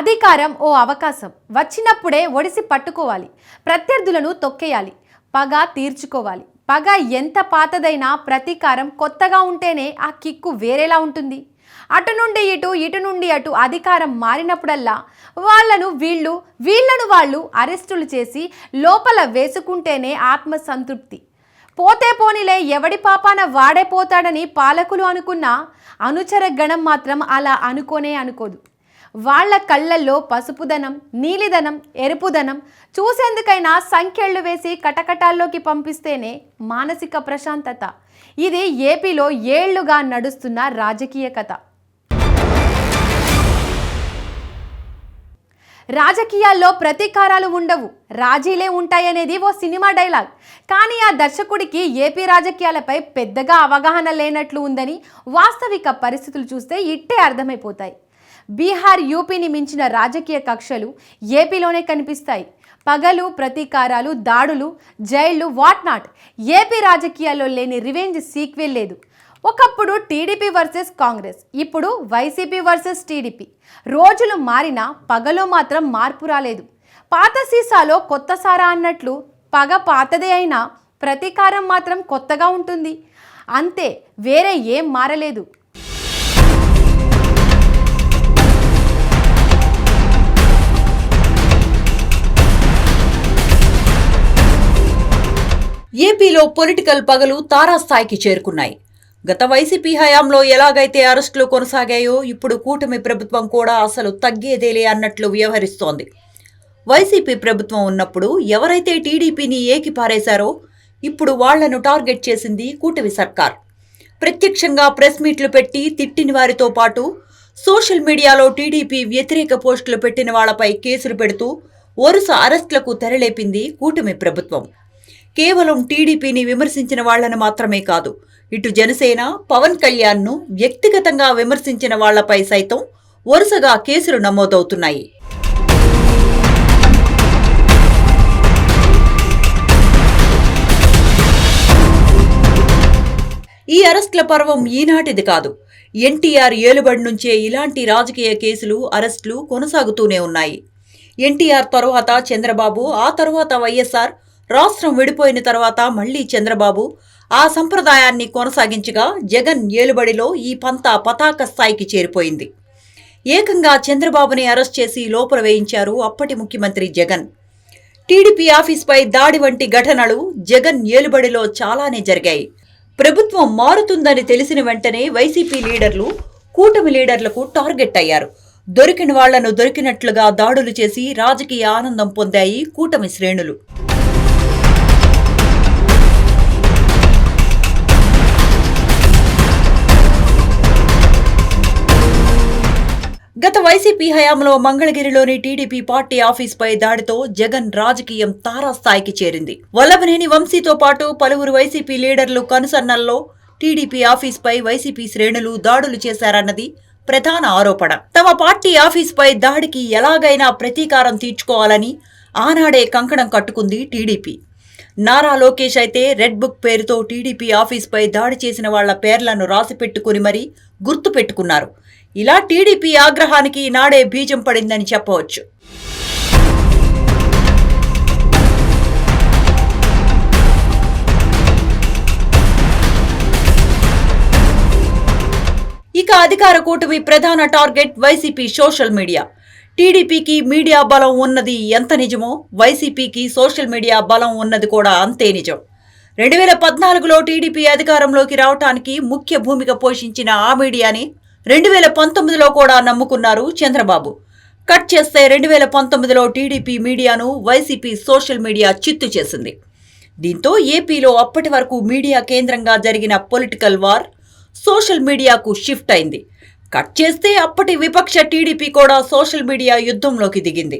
అధికారం ఓ అవకాశం. వచ్చినప్పుడే ఒడిసి పట్టుకోవాలి. ప్రత్యర్థులను తొక్కేయాలి. పగ తీర్చుకోవాలి. పగ ఎంత పాతదైనా ప్రతీకారం కొత్తగా ఉంటేనే ఆ కిక్కు వేరేలా ఉంటుంది. అటు నుండి ఇటు ఇటు నుండి అటు అధికారం మారినప్పుడల్లా వాళ్ళను వీళ్ళు వీళ్ళను వాళ్ళు అరెస్టులు చేసి లోపల వేసుకుంటేనే ఆత్మసంతృప్తి. పోతే పోనీలే ఎవడి పాపాన వాడే పోతాడని పాలకులు అనుకున్నా అనుచర గణం మాత్రం అలా అనుకోనే అనుకోదు. వాళ్ళ కళ్ళల్లో పసుపుదనం నీలిదనం ఎరుపుదనం చూసేందుకైనా సంఖ్యళ్ళు వేసి కటకటాల్లోకి పంపిస్తేనే మానసిక ప్రశాంతత. ఇది ఏపీలో ఏళ్ళుగా నడుస్తున్న రాజకీయ కథ. రాజకీయాల్లో ప్రతీకారాలు ఉండవు. రాజీలే ఉంటాయనేది ఓ సినిమా డైలాగ్. కానీ ఆ దర్శకుడికి ఏపీ రాజకీయాలపై పెద్దగా అవగాహన లేనట్లు ఉందని వాస్తవిక పరిస్థితులు చూస్తే ఇట్టే అర్థమైపోతాయి. బీహార్ యూపీని మించిన రాజకీయ కక్షలు ఏపీలోనే కనిపిస్తాయి. పగలు ప్రతీకారాలు దాడులు జైళ్ళు వాట్ నాట్ ఏపీ రాజకీయాల్లో లేని రివెంజ్ సీక్వెల్ లేదు. ఒకప్పుడు టీడీపీ వర్సెస్ కాంగ్రెస్ ఇప్పుడు వైసీపీ వర్సెస్ టీడీపీ. రోజులు మారినా పగలో మాత్రం మార్పు రాలేదు. పాత సీసాలో కొత్త సారా అన్నట్లు పగ పాతదే అయినా ప్రతీకారం మాత్రం కొత్తగా ఉంటుంది. అంతే వేరే ఏం మారలేదు. ఏపీలో పొలిటికల్ పగలు తారాస్థాయికి చేరుకున్నాయి. గత వైసీపీ హయాంలో ఎలాగైతే అరెస్టులు కొనసాగాయో ఇప్పుడు కూటమి ప్రభుత్వం కూడా అసలు తగ్గేదేలే అన్నట్లు వ్యవహరిస్తోంది. వైసీపీ ప్రభుత్వం ఉన్నప్పుడు ఎవరైతే టీడీపీని ఏకి పారేశారో ఇప్పుడు వాళ్ళను టార్గెట్ చేసింది కూటమి సర్కార్. ప్రత్యక్షంగా ప్రెస్ మీట్లు పెట్టి తిట్టిన వారితో పాటు సోషల్ మీడియాలో టీడీపీ వ్యతిరేక పోస్టులు పెట్టిన వాళ్ళపై కేసులు పెడుతూ వరుస అరెస్టులకు తెరలేపింది కూటమి ప్రభుత్వం. కేవలం టీడీపీని విమర్శించిన వాళ్ళను మాత్రమే కాదు. ఇటు జనసేన పవన్ కళ్యాణ్ను వ్యక్తిగతంగా విమర్శించిన వాళ్ళపై సైతం వరుసగా కేసులు నమోదవుతున్నాయి. ఈ అరెస్టుల పర్వం ఈనాటిది కాదు. ఎన్టీఆర్ ఏలుబడి నుంచే ఇలాంటి రాజకీయ కేసులు అరెస్టులు కొనసాగుతూనే ఉన్నాయి. ఎన్టీఆర్ తరువాత చంద్రబాబు ఆ తరువాత వైఎస్ఆర్ రాష్ట్రం విడిపోయిన తర్వాత మళ్ళీ చంద్రబాబు ఆ సంప్రదాయాన్ని కొనసాగించగా జగన్ ఏలుబడిలో ఈ పంతా పతాక స్థాయికి చేరిపోయింది. ఏకంగా చంద్రబాబుని అరెస్ట్ చేసి లోపల వేయించారు అప్పటి ముఖ్యమంత్రి జగన్. టీడీపీ ఆఫీస్పై దాడి వంటి ఘటనలు జగన్ ఏలుబడిలో చాలానే జరిగాయి. ప్రభుత్వం మారుతుందని తెలిసిన వెంటనే వైసీపీ లీడర్లు కూటమి లీడర్లకు టార్గెట్ అయ్యారు. దొరికిన వాళ్ళను దొరికినట్లుగా దాడులు చేసి రాజకీయ ఆనందం పొందాయి కూటమి శ్రేణులు. గత వైసీపీ హయాంలో మంగళగిరిలోని టీడీపీ పార్టీ ఆఫీస్పై దాడితో జగన్ రాజకీయం తారాస్థాయికి చేరింది. వల్లభనేని వంశీతో పాటు పలువురు వైసీపీ లీడర్లు కనుసన్నల్లో టీడీపీ ఆఫీస్పై వైసీపీ శ్రేణులు దాడులు చేశారన్నది ప్రధాన ఆరోపణ. తమ పార్టీ ఆఫీస్పై దాడికి ఎలాగైనా ప్రతీకారం తీర్చుకోవాలని ఆనాడే కంకణం కట్టుకుంది టీడీపీ. నారా లోకేష్ అయితే రెడ్ బుక్ పేరుతో టీడీపీ ఆఫీస్పై దాడి చేసిన వాళ్ళ పేర్లను రాసిపెట్టుకుని మరీ గుర్తు పెట్టుకున్నారు. ఇలా టీడీపీ ఆగ్రహానికి నాడే బీజం పడిందని చెప్పవచ్చు. ఇక అధికార కూటమి ప్రధాన టార్గెట్ వైసీపీ సోషల్ మీడియా. టీడీపీకి మీడియా బలం ఉన్నది ఎంత నిజమో వైసీపీకి సోషల్ మీడియా బలం ఉన్నది కూడా అంతే నిజం. రెండు వేల పద్నాలుగులో టీడీపీ అధికారంలోకి రావటానికి ముఖ్య భూమిక పోషించిన ఆ మీడియాని రెండు వేల పంతొమ్మిదిలో కూడా నమ్ముకున్నారు చంద్రబాబు. కట్ చేస్తే రెండు వేల పంతొమ్మిదిలో టీడీపీ మీడియాను వైసీపీ సోషల్ మీడియా చిత్తు చేసింది. దీంతో ఏపీలో అప్పటి వరకు మీడియా కేంద్రంగా జరిగిన పొలిటికల్ వార్ సోషల్ మీడియాకు షిఫ్ట్ అయింది. కట్ చేస్తే అప్పటి విపక్ష టీడీపీ కూడా సోషల్ మీడియా యుద్ధంలోకి దిగింది.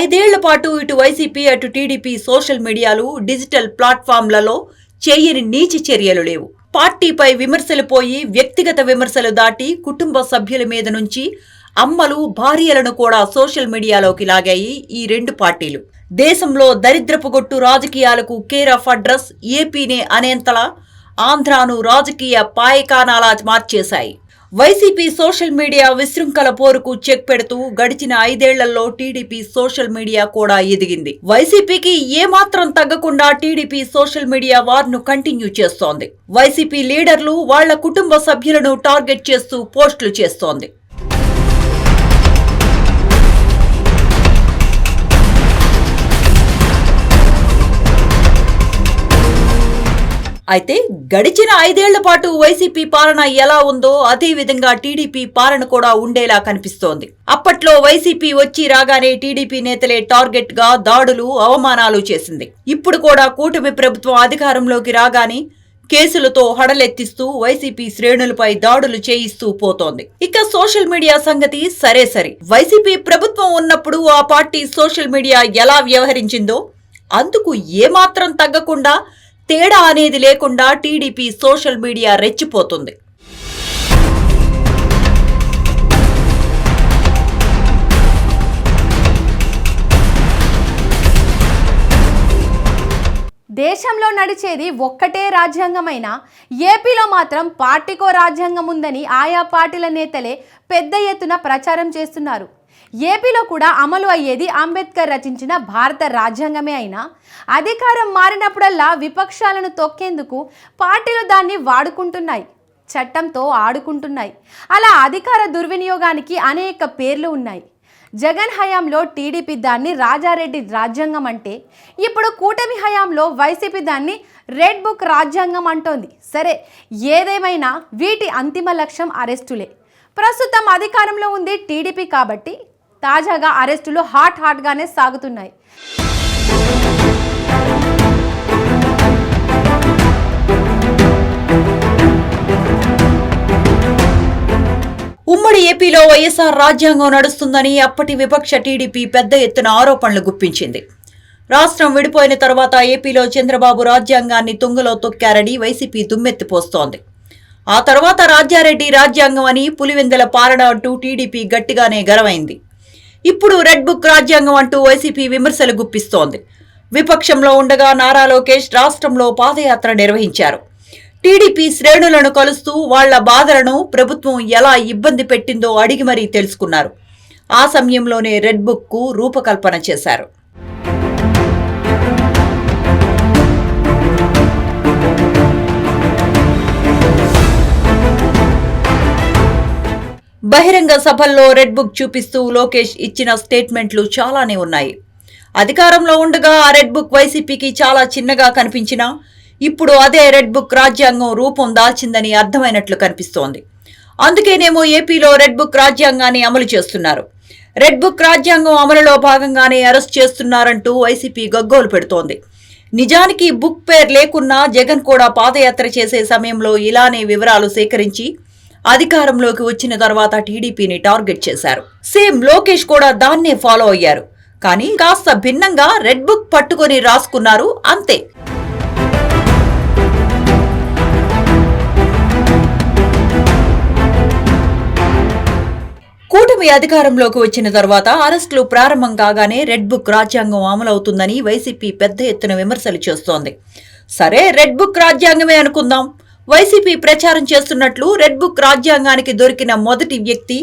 ఐదేళ్ళ పాటు ఇటు వైసీపీ అటు టీడీపీ సోషల్ మీడియాలు డిజిటల్ ప్లాట్ఫామ్లలో చేయని నీచి చర్యలు లేవు. పార్టీపై విమర్శలు పోయి వ్యక్తిగత విమర్శలు దాటి కుటుంబ సభ్యుల మీద నుంచి అమ్మలు భార్యలను కూడా సోషల్ మీడియాలోకి లాగాయి ఈ రెండు పార్టీలు. దేశంలో దరిద్రపు గొట్టు రాజకీయాలకు కేర్ ఆఫ్ అడ్రస్ ఏపీనే అనేంతలా ఆంధ్రాను రాజకీయ పాయకానాలా మార్చేశాయి. వైసీపీ సోషల్ మీడియా విశృంఖల పోరుకు చెక్ పెడుతూ గడిచిన ఐదేళ్ళలో టీడీపీ సోషల్ మీడియా కూడా ఎదిగింది. వైసీపీకి ఏమాత్రం తగ్గకుండా టీడీపీ సోషల్ మీడియా వార్ను కంటిన్యూ చేస్తోంది. వైసీపీ లీడర్లు వాళ్ళ కుటుంబ సభ్యులను టార్గెట్ చేస్తూ పోస్టులు చేస్తోంది. అయితే గడిచిన ఐదేళ్ళ పాటు వైసీపీ పాలన ఎలా ఉందో అదే విధంగా టీడీపీ పాలన కూడా ఉండేలా కనిపిస్తోంది. అప్పట్లో వైసీపీ వచ్చి రాగానే టీడీపీ నేతలే టార్గెట్గా దాడులు అవమానాలు చేసింది. ఇప్పుడు కూడా కూటమి ప్రభుత్వం అధికారంలోకి రాగానే కేసులతో హడలెత్తిస్తూ వైసీపీ శ్రేణులపై దాడులు చేయిస్తూ పోతోంది. ఇక సోషల్ మీడియా సంగతి సరే సరే. వైసీపీ ప్రభుత్వం ఉన్నప్పుడు ఆ పార్టీ సోషల్ మీడియా ఎలా వ్యవహరించిందో అందుకు ఏమాత్రం తగ్గకుండా తేడా అనేది లేకుండా టీడీపీ సోషల్ మీడియా రెచ్చిపోతుంది. దేశంలో నడిచేది ఒక్కటే రాజ్యాంగమైన ఏపీలో మాత్రం పార్టీకో రాజ్యాంగం ఉందని ఆయా పార్టీల నేతలే పెద్ద ఎత్తున ప్రచారం చేస్తున్నారు. ఏపీలో కూడా అమలు అయ్యేది అంబేద్కర్ రచించిన భారత రాజ్యాంగమే అయినా. అధికారం మారినప్పుడల్లా విపక్షాలను తొక్కేందుకు పార్టీలు దాన్ని వాడుకుంటున్నాయి చట్టంతో ఆడుకుంటున్నాయి. అలా అధికార దుర్వినియోగానికి అనేక పేర్లు ఉన్నాయి. జగన్ హయాంలో టీడీపీ దాన్ని రాజారెడ్డి రాజ్యాంగం అంటే ఇప్పుడు కూటమి హయాంలో వైసీపీ దాన్ని రెడ్ బుక్ రాజ్యాంగం అంటోంది. సరే ఏదేమైనా వీటి అంతిమ లక్ష్యం అరెస్టులే. ప్రస్తుతం అధికారంలో ఉంది టీడీపీ కాబట్టి తాజాగా అరెస్టులు హాట్ హాట్గానే సాగుతున్నాయి. ఉమ్మడి ఏపీలో వైఎస్ఆర్ రాజ్యాంగం నడుస్తుందని అప్పటి విపక్ష టీడీపీ పెద్ద ఎత్తున ఆరోపణలు గుప్పించింది. రాష్ట్రం విడిపోయిన తర్వాత ఏపీలో చంద్రబాబు రాజ్యాంగాన్ని తుంగలో తొక్కారని వైసీపీ దుమ్మెత్తిపోస్తోంది. ఆ తర్వాత రాజ్యారెడ్డి రాజ్యాంగం అని పులివెందల పాలన అంటూ టీడీపీ గట్టిగానే గరవైంది. ఇప్పుడు రెడ్ బుక్ రాజ్యాంగం అంటూ వైసీపీ విమర్శలు గుప్పిస్తోంది. విపక్షంలో ఉండగా నారా లోకేష్ రాష్ట్రంలో పాదయాత్ర నిర్వహించారు. టీడీపీ శ్రేణులను కలుస్తూ వాళ్ళ బాధలను ప్రభుత్వం ఎలా ఇబ్బంది పెట్టిందో అడిగి మరీ తెలుసుకున్నారు. ఆ సమయంలోనే రెడ్ బుక్కు రూపకల్పన చేశారు. బహిరంగ సభల్లో రెడ్ బుక్ చూపిస్తూ లోకేష్ ఇచ్చిన స్టేట్మెంట్లు చాలానే ఉన్నాయి. అధికారంలో ఉండగా ఆ రెడ్ బుక్ వైసీపీకి చాలా చిన్నగా కనిపించినా ఇప్పుడు అదే రెడ్ బుక్ రాజ్యాంగం రూపం దాల్చిందని అర్థమైనట్లు కనిపిస్తోంది. అందుకేనేమో ఏపీలో రెడ్ బుక్ రాజ్యాంగాన్ని అమలు చేస్తున్నారు. రెడ్ బుక్ రాజ్యాంగం అమలులో భాగంగానే అరెస్ట్ చేస్తున్నారంటూ వైసీపీ గగ్గోలు పెడుతోంది. నిజానికి బుక్ పేరు లేకున్నా జగన్ కూడా పాదయాత్ర చేసే సమయంలో ఇలానే వివరాలు సేకరించి అధికారంలోకి వచ్చిన తర్వాత టీడీపీని టార్గెట్ చేశారు. సేమ్ లోకేష్ కూడా దాన్నే ఫాలో అయ్యారు. కానీ కాస్త భిన్నంగా రెడ్ బుక్ పట్టుకొని రాసుకున్నారు అంతే. కూటమి అధికారంలోకి వచ్చిన తర్వాత అరెస్టులు ప్రారంభం కాగానే రెడ్ బుక్ రాజ్యాంగం అమలవుతుందని వైసీపీ పెద్ద ఎత్తున విమర్శలు చేస్తోంది. సరే రెడ్ బుక్ రాజ్యాంగమే అనుకుందాం. వైసీపీ ప్రచారం చేస్తున్నట్లు రెడ్ బుక్ రాజ్యాంగానికి దొరికిన మొదటి వ్యక్తి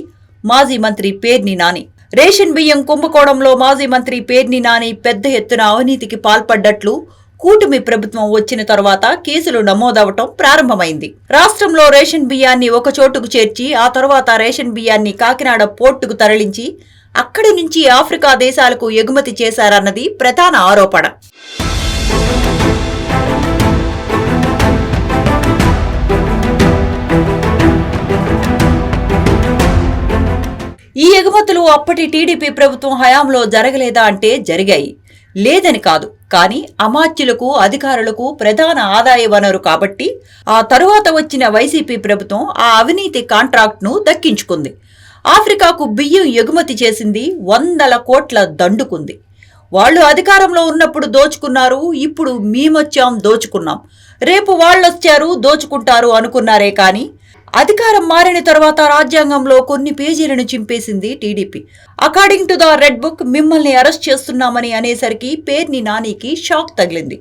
మాజీ మంత్రి పేర్ని నాని. రేషన్ బియ్యం కుంభకోణంలో మాజీ మంత్రి పేర్ని నాని పెద్ద ఎత్తున అవినీతికి పాల్పడ్డట్లు కూటమి ప్రభుత్వం వచ్చిన తర్వాత కేసులు నమోదవటం ప్రారంభమైంది. రాష్ట్రంలో రేషన్ బియ్యాన్ని ఒక చోటుకు చేర్చి ఆ తర్వాత రేషన్ బియ్యాన్ని కాకినాడ పోర్టుకు తరలించి అక్కడి నుంచి ఆఫ్రికా దేశాలకు ఎగుమతి చేశారన్నది ప్రధాన ఆరోపణ. ఈ ఎగుమతులు అప్పటి టీడీపీ ప్రభుత్వం హయాంలో జరగలేదా అంటే జరిగాయి. లేదని కాదు. కానీ అమాత్యులకు అధికారులకు ప్రధాన ఆదాయ వనరు కాబట్టి ఆ తరువాత వచ్చిన వైసీపీ ప్రభుత్వం ఆ అవినీతి కాంట్రాక్ట్ను దక్కించుకుంది. ఆఫ్రికాకు బియ్యం ఎగుమతి చేసింది వందల కోట్ల దండుకుంది. వాళ్ళు అధికారంలో ఉన్నప్పుడు దోచుకున్నారు ఇప్పుడు మేమొచ్చాం దోచుకున్నాం. రేపు వాళ్ళొచ్చారు దోచుకుంటారు అనుకున్నారే కానీ అధికారం మారిన తర్వాత రాజ్యాంగంలో కొన్ని పేజీలను చింపేసింది TDP. According to the red book మిమ్మల్ని అరెస్ట్ చేస్తున్నామని అనేసరికి పేర్ని నానికి షాక్ తగిలింది.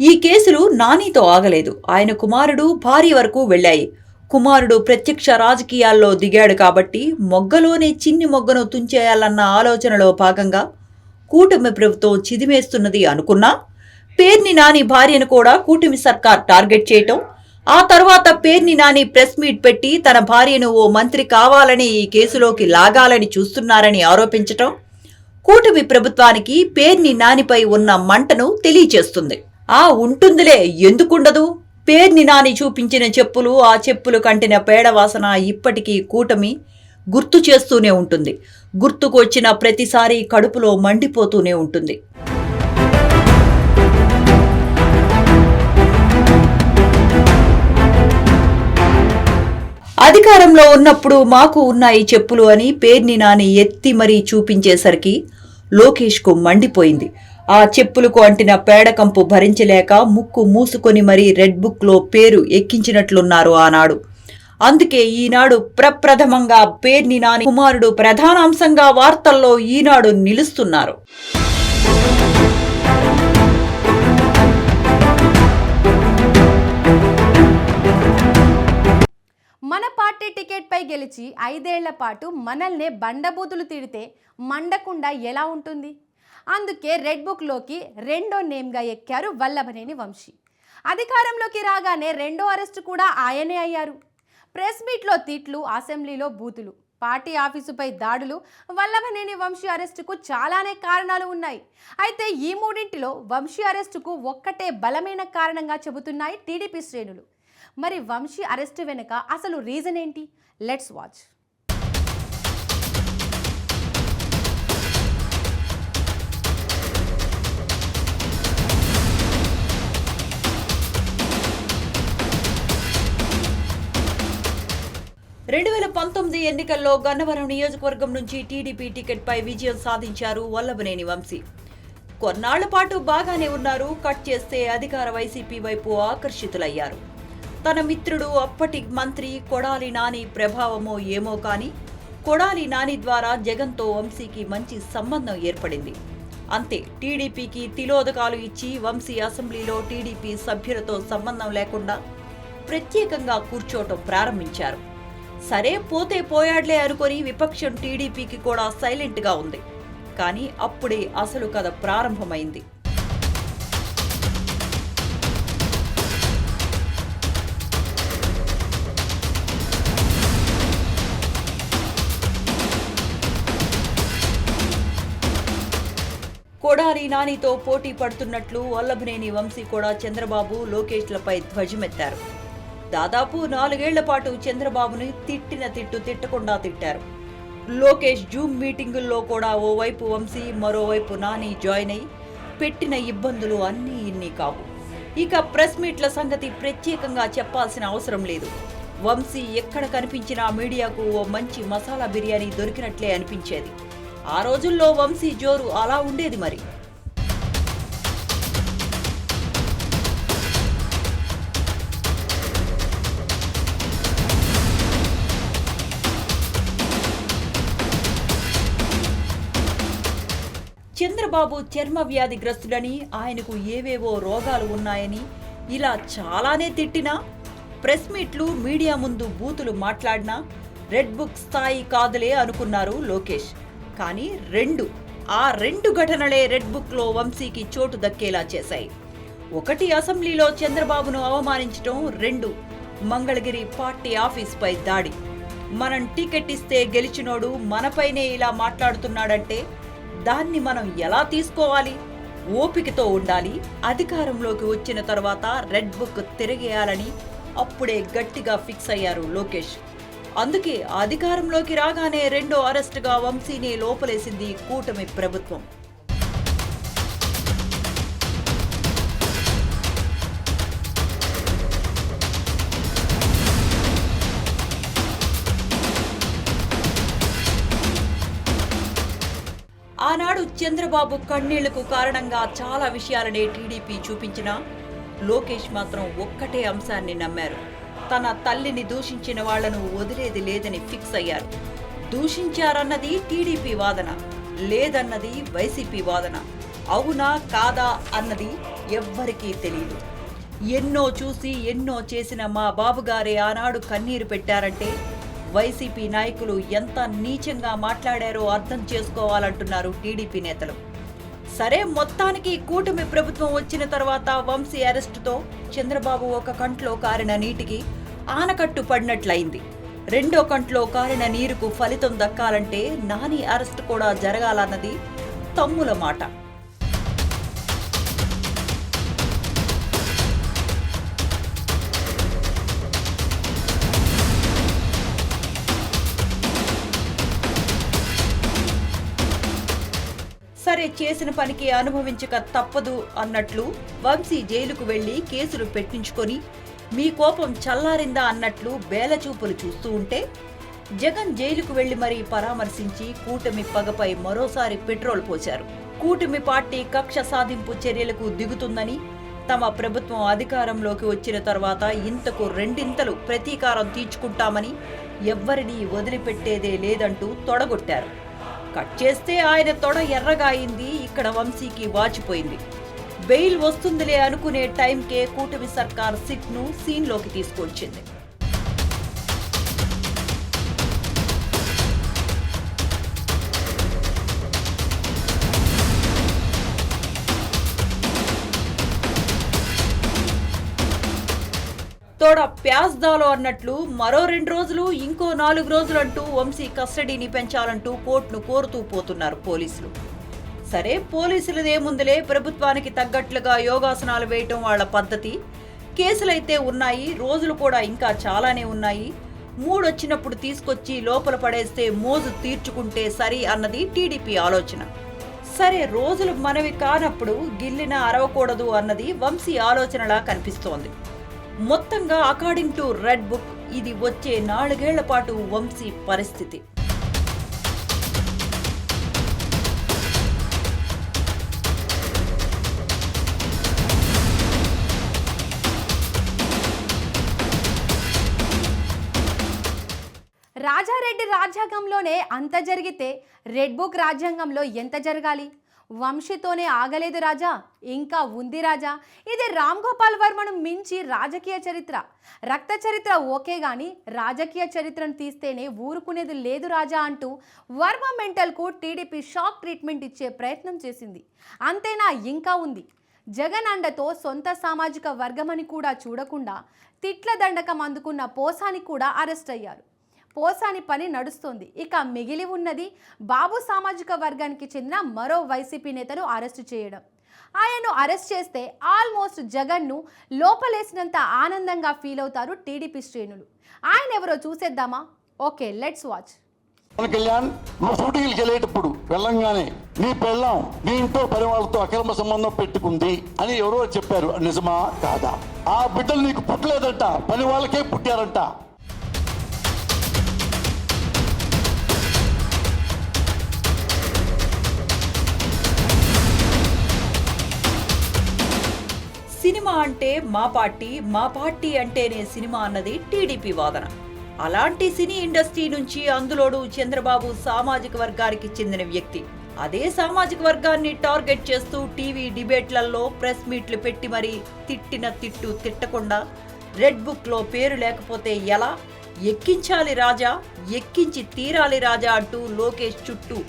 ఈ కేసులు నానితో ఆగలేదు. ఆయన కుమారుడు భార్య వరకు వెళ్ళాయి. కుమారుడు ప్రత్యక్ష రాజకీయాల్లో దిగాడు కాబట్టి మొగ్గలోనే చిన్ని మొగ్గను తుంచేయాలన్న ఆలోచనలో భాగంగా కూటమి ప్రభుత్వం చిదిమేస్తున్నది అనుకున్నా పేర్ని నాని భార్యను కూడా కూటమి సర్కార్ టార్గెట్ చేయటం ఆ తర్వాత పేర్ని నాని ప్రెస్ మీట్ పెట్టి తన భార్యను ఓ మంత్రి కావాలని ఈ కేసులోకి లాగాలని చూస్తున్నారని ఆరోపించటం కూటమి ప్రభుత్వానికి పేర్ని నానిపై ఉన్న మంటను తెలియచేస్తుంది. ఆ ఉంటుందిలే ఎందుకుండదు? పేర్ని నాని చూపించిన చెప్పులు ఆ చెప్పులు కంటిన పేడవాసన ఇప్పటికీ కూటమి గుర్తు చేస్తూనే ఉంటుంది. గుర్తుకొచ్చిన ప్రతిసారి కడుపులో మండిపోతూనే ఉంటుంది. అధికారంలో ఉన్నప్పుడు మాకు ఉన్నాయి చెప్పులు అని పేర్ని నాని ఎత్తి మరీ చూపించేసరికి లోకేష్కు మండిపోయింది. ఆ చెప్పులకు అంటిన పేడకంపు భరించలేక ముక్కు మూసుకొని మరీ రెడ్ బుక్లో పేరు ఎక్కించినట్లున్నారు ఆనాడు. అందుకే ఈనాడు ప్రప్రథమంగా పేర్ని నాని కుమారుడు ప్రధానాంశంగా వార్తల్లో ఈనాడు నిలుస్తున్నారు. మన పార్టీ టికెట్పై గెలిచి ఐదేళ్ళ పాటు మనల్నే బండబూతులు తిడితే మండకుండా ఎలా ఉంటుంది? అందుకే రెడ్ బుక్లోకి రెండో నేమ్గా ఎక్కారు వల్లభనేని వంశీ. అధికారంలోకి రాగానే రెండో అరెస్టు కూడా ఆయనే అయ్యారు. ప్రెస్ మీట్లో తిట్లు అసెంబ్లీలో బూతులు పార్టీ ఆఫీసుపై దాడులు వల్లభనేని వంశీ అరెస్టుకు చాలానే కారణాలు ఉన్నాయి. అయితే ఈ మూడింటిలో వంశీ అరెస్టుకు ఒక్కటే బలమైన కారణంగా చెబుతున్నాయి టీడీపీ శ్రేణులు. మరి వంశీ అరెస్ట్ వెనుక అసలు రీజన్ ఏంటి? Let's watch. రెండు వేల పంతొమ్మిది ఎన్నికల్లో గన్నవరం నియోజకవర్గం నుంచి టీడీపీ టికెట్పై విజయం సాధించారు వల్లభనేని వంశీ. కొన్నాళ్ళ పాటు బాగానే ఉన్నారు కట్ చేస్తే అధికార వైసీపీ వైపు ఆకర్షితులయ్యారు. తన మిత్రుడు అప్పటి మంత్రి కొడాలి నాని ప్రభావమో ఏమో కానీ కొడాలి నాని ద్వారా జగన్తో వంశీకి మంచి సంబంధం ఏర్పడింది. అంతే టీడీపీకి తిలోదకాలు ఇచ్చి వంశీ అసెంబ్లీలో టీడీపీ సభ్యులతో సంబంధం లేకుండా ప్రత్యేకంగా కూర్చోవటం ప్రారంభించారు. సరే పోతే పోయాడ్లే అనుకొని విపక్షం టీడీపీకి కూడా సైలెంట్గా ఉంది. కానీ అప్పుడే అసలు కథ ప్రారంభమైంది. కొడారి నానితో పోటీ పడుతున్నట్లు వల్లభనేని వంశీ కూడా చంద్రబాబు లోకేష్లపై ధ్వజమెత్తారు. దాదాపు నాలుగేళ్ళ పాటు చంద్రబాబుని తిట్టిన తిట్టు తిట్టకుండా తిట్టారు. లోకేష్ జూమ్ మీటింగుల్లో కూడా ఓవైపు వంశీ మరోవైపు నాని జాయిన్ అయి పెట్టిన ఇబ్బందులు అన్నీ ఇన్ని కావు. ఇక ప్రెస్ మీట్ల సంగతి ప్రత్యేకంగా చెప్పాల్సిన అవసరం లేదు. వంశీ ఎక్కడ కనిపించినా మీడియాకు ఓ మంచి మసాలా బిర్యానీ దొరికినట్లే అనిపించేది. ఆ రోజుల్లో వంశీ జోరు అలా ఉండేది మరి. చంద్రబాబు చర్మ వ్యాధిగ్రస్తుడని ఆయనకు ఏవేవో రోగాలు ఉన్నాయని ఇలా చాలానే తిట్టినా ప్రెస్ మీట్లు మీడియా ముందు బూతులు మాట్లాడినా రెడ్ బుక్ స్థాయి కాదులే అనుకున్నారు లోకేష్. కానీ రెండు ఆ రెండు ఘటనలే రెడ్ బుక్లో వంశీకి చోటు దక్కేలా చేశాయి. ఒకటి అసెంబ్లీలో చంద్రబాబును అవమానించటం రెండు మంగళగిరి పార్టీ ఆఫీస్పై దాడి. మనం టికెట్ ఇస్తే గెలిచినోడు మనపైనే ఇలా మాట్లాడుతున్నాడంటే దాన్ని మనం ఎలా తీసుకోవాలి? ఓపికతో ఉండాలి. అధికారంలోకి వచ్చిన తర్వాత రెడ్ బుక్ తిరిగేయాలని అప్పుడే గట్టిగా ఫిక్స్ అయ్యారు లోకేష్. అందుకే అధికారంలోకి రాగానే రెండో అరెస్టుగా వంశీని లోపలేసింది కూటమి ప్రభుత్వం. చంద్రబాబు కన్నీళ్ళకు కారణంగా చాలా విషయాలనే టీడీపీ చూపించినా లోకేష్ మాత్రం ఒక్కటే అంశాన్ని నమ్మారు. తన తల్లిని దూషించిన వాళ్ళను వదిలేది లేదని ఫిక్స్ అయ్యారు. దూషించారన్నది టీడీపీ వాదన లేదన్నది వైసీపీ వాదన. అవునా కాదా అన్నది ఎవ్వరికీ తెలియదు ఎన్నో చూసి ఎన్నో చేసిన మా బాబుగారే ఆనాడు కన్నీరు పెట్టారంటే వైసీపీ నాయకులు ఎంత నీచంగా మాట్లాడారో అర్థం చేసుకోవాలంటున్నారు టీడీపీ నేతలు. సరే మొత్తానికి కూటమి ప్రభుత్వం వచ్చిన తర్వాత వంశీ అరెస్టుతో చంద్రబాబు ఒక కంట్లో కారిన నీటికి ఆనకట్టు పడినట్లయింది. రెండో కంట్లో కారిన నీరుకు ఫలితం దక్కాలంటే నాని అరెస్టు కూడా జరగాలన్నది తమ్ముల మాట. చేసిన పనికి అనుభవించక తప్పదు అన్నట్లు వంశీ జైలుకు వెళ్ళి కేసులు పెట్టించుకొని మీ కోపం చల్లారిందా? అన్నట్లు బేలచూపులు చూస్తూ ఉంటే జగన్ జైలుకు వెళ్ళి మరీ పరామర్శించి కూటమి పగపై మరోసారి పెట్రోల్ పోశారు. కూటమి పార్టీ కక్ష సాధింపు చర్యలకు దిగుతుందని తమ ప్రభుత్వం అధికారంలోకి వచ్చిన తర్వాత ఇంతకు రెండింతలు ప్రతీకారం తీర్చుకుంటామని ఎవ్వరినీ వదిలిపెట్టేదే లేదంటూ తొడగొట్టారు. కట్ చేస్తే ఆయన తొడ ఎర్రగా అయింది. ఇక్కడ వంశీకి వాచిపోయింది బెయిల్ వస్తుందిలే అనుకునే టైంకే కూటమి సర్కార్ సిట్ను సీన్లోకి తీసుకొచ్చింది. తోడ ప్యాస్దాలో అన్నట్లు మరో రెండు రోజులు ఇంకో నాలుగు రోజులు అంటూ వంశీ కస్టడీని పెంచాలంటూ కోర్టును కోరుతూ పోతున్నారు పోలీసులు. సరే పోలీసులదేముందులే ప్రభుత్వానికి తగ్గట్లుగా యోగాసనాలు వేయటం వాళ్ళ పద్ధతి. కేసులైతే ఉన్నాయి రోజులు కూడా ఇంకా చాలానే ఉన్నాయి. మూడొచ్చినప్పుడు తీసుకొచ్చి లోపల పడేస్తే మోజు తీర్చుకుంటే సరి అన్నది టీడీపీ ఆలోచన. సరే రోజులు మనవి కానప్పుడు గిల్లిన అరవకూడదు అన్నది వంశీ ఆలోచనలా కనిపిస్తోంది. మొత్తంగా అకార్డింగ్ టు రెడ్ బుక్ ఇది వచ్చే నాలుగేళ్ళ పాటు వంశీ పరిస్థితి. రాజారెడ్డి రాజ్యాంగంలోనే అంత జరిగితే రెడ్ బుక్ రాజ్యాంగంలో ఎంత జరగాలి? వంశీతోనే ఆగలేదు రాజా ఇంకా ఉంది రాజా. ఇది రామ్ గోపాల్ వర్మను మించి రాజకీయ చరిత్ర. రక్త చరిత్ర ఓకే గాని రాజకీయ చరిత్రను తీస్తేనే ఊరుకునేది లేదు రాజా అంటూ వర్మ మెంటల్కు టీడీపీ షాక్ ట్రీట్మెంట్ ఇచ్చే ప్రయత్నం చేసింది. అంతేనా ఇంకా ఉంది. జగన్ అండతో సొంత సామాజిక వర్గమని కూడా చూడకుండా తిట్ల దండకం అందుకున్న పోసాని కూడా అరెస్ట్ అయ్యారు. పోసాని పని నడుస్తోంది. ఇక మిగిలి ఉన్నది బాబు సామాజిక వర్గానికి చెందిన మరో వైసీపీ నేతను అరెస్టు చేయడం. ఆయన్ను అరెస్ట్ చేస్తే ఆల్మోస్ట్ జగన్ను లోపలేసినంత ఆనందంగా ఫీల్ అవుతారు టీడీపీ శ్రేణులు. ఆయన ఎవరో చూసేద్దామా? Okay let's watch Pawan Kalyan నువ్వు షూటింగ్కి వెళ్ళేటప్పుడు వెళ్ళంగానే నీ పెళ్ళాం నీ ఇంట్లో పని వాళ్ళతో అక్రమ సంబంధం పెట్టుకుంది అని ఎవరో చెప్పారు. నిజమా? కాదా? ఆ బిడ్డలు నీకు పుట్టలేదంట పని వాళ్ళకే పుట్టారంట. సినిమా అంటే మా పార్టీ మా పార్టీ అంటేనే సినిమా అన్నది టీడీపీ వాదన. అలాంటి సినీ ఇండస్ట్రీ నుంచి అందులోడు చంద్రబాబు సామాజిక వర్గానికి చెందిన వ్యక్తి. అదే సామాజిక వర్గాన్ని టార్గెట్ చేస్తూ టీవీ డిబేట్లలో ప్రెస్ మీట్లు పెట్టి మరీ తిట్టిన తిట్టు తిట్టకుండా రెడ్ బుక్లో పేరు లేకపోతే ఎలా? ఎక్కించాలి రాజా ఎక్కించి తీరాలి రాజా అంటూ లోకేష్ చుట్టూ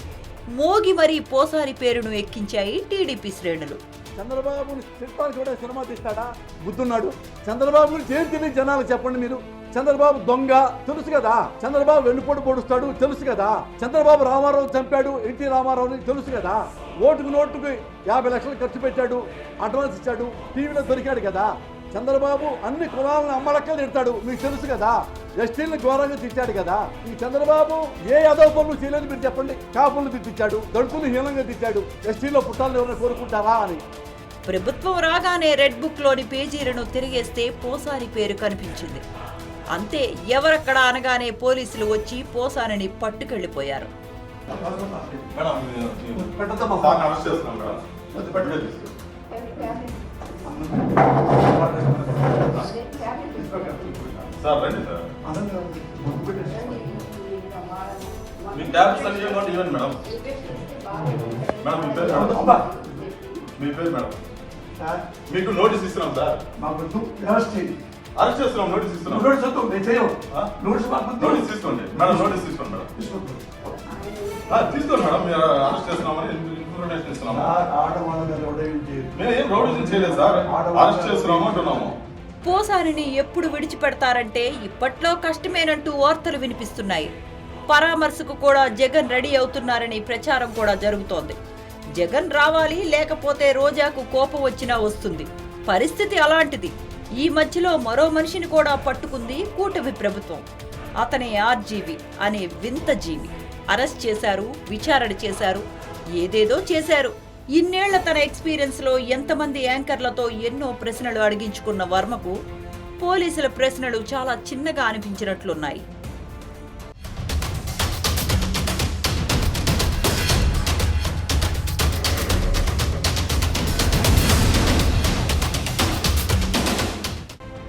మోగి మరీ పోసారి పేరును ఎక్కించాయి టీడీపీ శ్రేణులు. చంద్రబాబుని తిట్టానికి కూడా సినిమా తీస్తాడా? బుద్ధున్నాడు. చంద్రబాబు గురించి ఏం జనాలకు చెప్పండి మీరు. చంద్రబాబు దొంగ తెలుసు కదా? చంద్రబాబు వెన్నుపోటు పొడుస్తాడు తెలుసు కదా? చంద్రబాబు రామారావు చంపాడు ఎన్టీ రామారావుని తెలుసు కదా? ఓటుకు నోటుకు యాభై లక్షలు ఖర్చు పెట్టాడు అడ్వాన్స్ ఇచ్చాడు టీవీలో దొరికాడు కదా? చంద్రబాబు అన్ని కులాలను అమ్మలక్కలు తిడతాడు మీకు తెలుసు కదా? ఎస్టీలను ఘోరంగా తిట్టాడు కదా? ఈ చంద్రబాబు ఏ యాదవ పనులు చేయలేదు మీరు చెప్పండి. కాపులను తిట్టించాడు దళితులు హీనంగా తిట్టాడు ఎస్టీలో పుట్టాలని ఎవరైనా కోరుకుంటారా అని. ప్రభుత్వం రాగానే రెడ్ బుక్లోని పేజీలను తిరిగేస్తే పోసాని పేరు కనిపించింది. అంతే ఎవరక్కడ అనగానే పోలీసులు వచ్చి పోసానిని పట్టుకెళ్ళిపోయారు అన్ని ఇవ్వండి ఇవ్వండి మేడం మేడం మీ పేరు మేడం మీ పేరు మేడం. మీకు నోటీస్ ఇస్తున్నాం సార్. అరెస్ట్ చేస్తున్నాం నోటీస్ ఇస్తున్నాం. ఆ? నోటీస్ తీసుకోండి. మేడం నోటీస్ తీసుకోండి మేడం. ఆ, తీసుకోండి మేడం. మీరు అరెస్ట్ చేస్తున్నామని ఇన్ఫర్మేషన్ ఇస్తున్నాము. మేము ఏం రౌడీజం చేయలేదు సార్. అరెస్ట్ చేస్తున్నాము అంటున్నాము. పోసానిని ఎప్పుడు విడిచిపెడతారంటే ఇప్పట్లో కష్టమేనంటూ వార్తలు వినిపిస్తున్నాయి. పరామర్శకు కూడా జగన్ రెడీ అవుతున్నారని ప్రచారం కూడా జరుగుతోంది. జగన్ రావాలి లేకపోతే రోజాకు కోపం వచ్చినా వస్తుంది. పరిస్థితి అలాంటిది. ఈ మధ్యలో మరో మనిషిని కూడా పట్టుకుంది కూటమి ప్రభుత్వం. అతనే ఆర్జీవి అనే వింత జీవి. అరెస్ట్ చేశారు విచారణ చేశారు ఏదేదో చేశారు. ఇన్నేళ్ళ తన ఎక్స్పీరియన్స్లో ఎంతమంది యాంకర్లతో ఎన్నో ప్రశ్నలు అడిగించుకున్న వర్మకు పోలీసుల ప్రశ్నలు చాలా చిన్నగా అనిపించినట్లున్నాయి.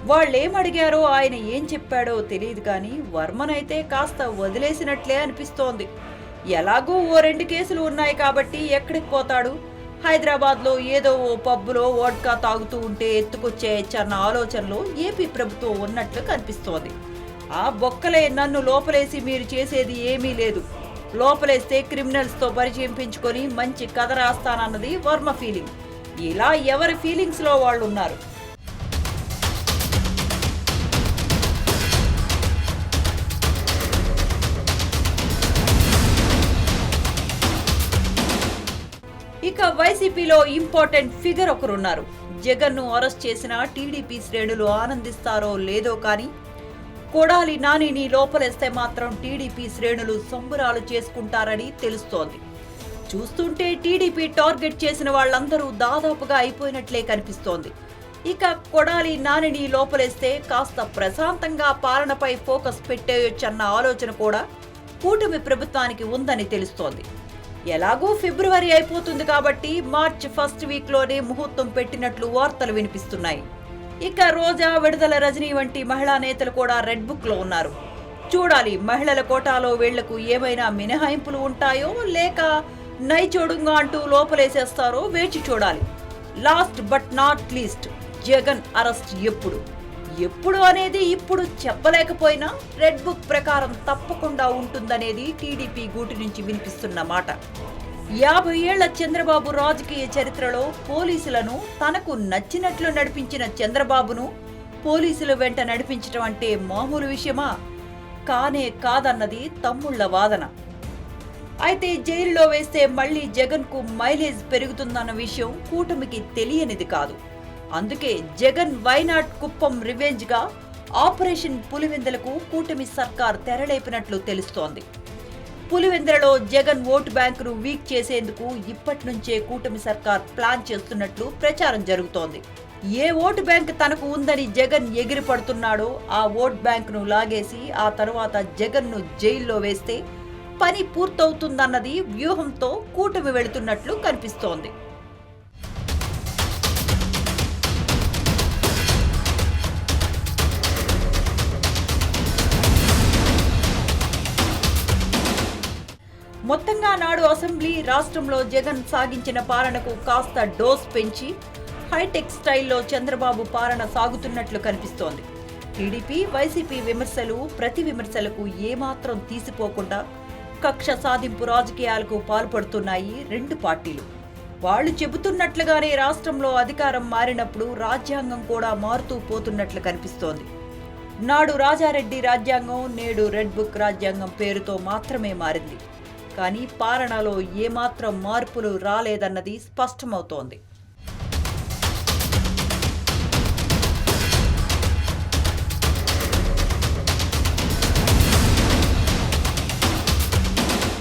వాళ్ళేమడిగారో ఆయన ఏం చెప్పాడో తెలియదు కానీ వర్మనైతే కాస్త వదిలేసినట్లే అనిపిస్తోంది. ఎలాగో ఓ రెండు కేసులు ఉన్నాయి కాబట్టి ఎక్కడికి పోతాడు? హైదరాబాద్లో ఏదో ఓ పబ్బులో వోడ్కా తాగుతూ ఉంటే ఎత్తుకొచ్చేయచ్చన్న ఆలోచనలో ఏపీ ప్రభుత్వం ఉన్నట్లు కనిపిస్తోంది. ఆ బొక్కలే నన్ను లోపలేసి మీరు చేసేది ఏమీ లేదు. లోపలేస్తే క్రిమినల్స్తో పరిచయం పెంచుకొని మంచి కథ రాస్తానన్నది వర్మ ఫీలింగ్. ఇలా ఎవరి ఫీలింగ్స్లో వాళ్ళు ఉన్నారు వైసీపీలో ఇంపార్టెంట్ ఫిగర్ ఒకరున్నారు. జగన్ను అరెస్ట్ చేసిన టీడీపీ శ్రేణులు ఆనందిస్తారో లేదో కానీ కొడాలి నానిని లోపలేస్తే మాత్రం టీడీపీ శ్రేణులు సంబురాలు చేసుకుంటారని తెలుస్తోంది. చూస్తుంటే టీడీపీ టార్గెట్ చేసిన వాళ్ళందరూ దాదాపుగా అయిపోయినట్లే కనిపిస్తోంది. ఇక కొడాలి నానిని లోపలేస్తే కాస్త ప్రశాంతంగా పాలనపై ఫోకస్ పెట్టేయొచ్చన్న ఆలోచన కూడా కూటమి ప్రభుత్వానికి ఉందని తెలుస్తోంది. ఎలాగూ ఫిబ్రవరి అయిపోతుంది కాబట్టి మార్చ్ ఫస్ట్ వీక్లోనే ముహూర్తం పెట్టినట్లు వార్తలు వినిపిస్తున్నాయి. ఇక రోజా విడుదల రజనీ వంటి మహిళా నేతలు కూడా రెడ్ బుక్లో ఉన్నారు. చూడాలి మహిళల కోటాలో వీళ్ళకు ఏమైనా మినహాయింపులు ఉంటాయో లేక నైచోడుగా అంటూ లోపలేసేస్తారో వేచి చూడాలి. Last but not least Jagan arrest ఎప్పుడు? ఎప్పుడు అనేది ఇప్పుడు చెప్పలేకపోయినా రెడ్ బుక్ ప్రకారం తప్పకుండా ఉంటుందనేది టీడీపీ గూటి నుంచి వినిపిస్తున్న మాట. యాభై ఏళ్ళ చంద్రబాబు రాజకీయ చరిత్రలో పోలీసులను తనకు నచ్చినట్లు నడిపించిన చంద్రబాబును పోలీసుల వెంట నడిపించటం అంటే మామూలు విషయమా? కానే కాదన్నది తమ్ముళ్ళ వాదన. అయితే జైలులో వేస్తే మళ్ళీ జగన్కు మైలేజ్ పెరుగుతుందన్న విషయం కూటమికి తెలియనిది కాదు. అందుకే జగన్ వైనాడ్ కుప్పం రివెంజ్గా ఆపరేషన్ పులివెందులకు కూటమి సర్కార్ తెరలేపినట్లు తెలుస్తోంది. పులివెందులలో జగన్ ఓటు బ్యాంకును వీక్ చేసేందుకు ఇప్పటి నుంచే కూటమి సర్కార్ ప్లాన్ చేస్తున్నట్లు ప్రచారం జరుగుతోంది. ఏ ఓటు బ్యాంక్ తనకు ఉందని జగన్ ఎగిరిపడుతున్నాడో ఆ ఓట్ బ్యాంకును లాగేసి ఆ తరువాత జగన్ను జైల్లో వేస్తే పని పూర్తవుతుందన్నది వ్యూహంతో కూటమి వెళుతున్నట్లు కనిపిస్తోంది. మొత్తంగా నాడు అసెంబ్లీ రాష్ట్రంలో జగన్ సాగించిన పాలనకు కాస్త డోస్ పెంచి హైటెక్ స్టైల్లో చంద్రబాబు పాలన సాగుతున్నట్లు కనిపిస్తోంది. టీడీపీ వైసీపీ విమర్శలు ప్రతి విమర్శలకు ఏమాత్రం తీసిపోకుండా కక్ష సాధింపు రాజకీయాలకు పాల్పడుతున్నాయి రెండు పార్టీలు. వాళ్ళు చెబుతున్నట్లుగానే రాష్ట్రంలో అధికారం మారినప్పుడు రాజ్యాంగం కూడా మారుతూ పోతున్నట్లు కనిపిస్తోంది. నాడు రాజారెడ్డి రాజ్యాంగం నేడు రెడ్ బుక్ రాజ్యాంగం పేరుతో మాత్రమే మారింది. కానీ పాలనలో ఏమాత్రం మార్పులు రాలేదన్నది స్పష్టమవుతోంది.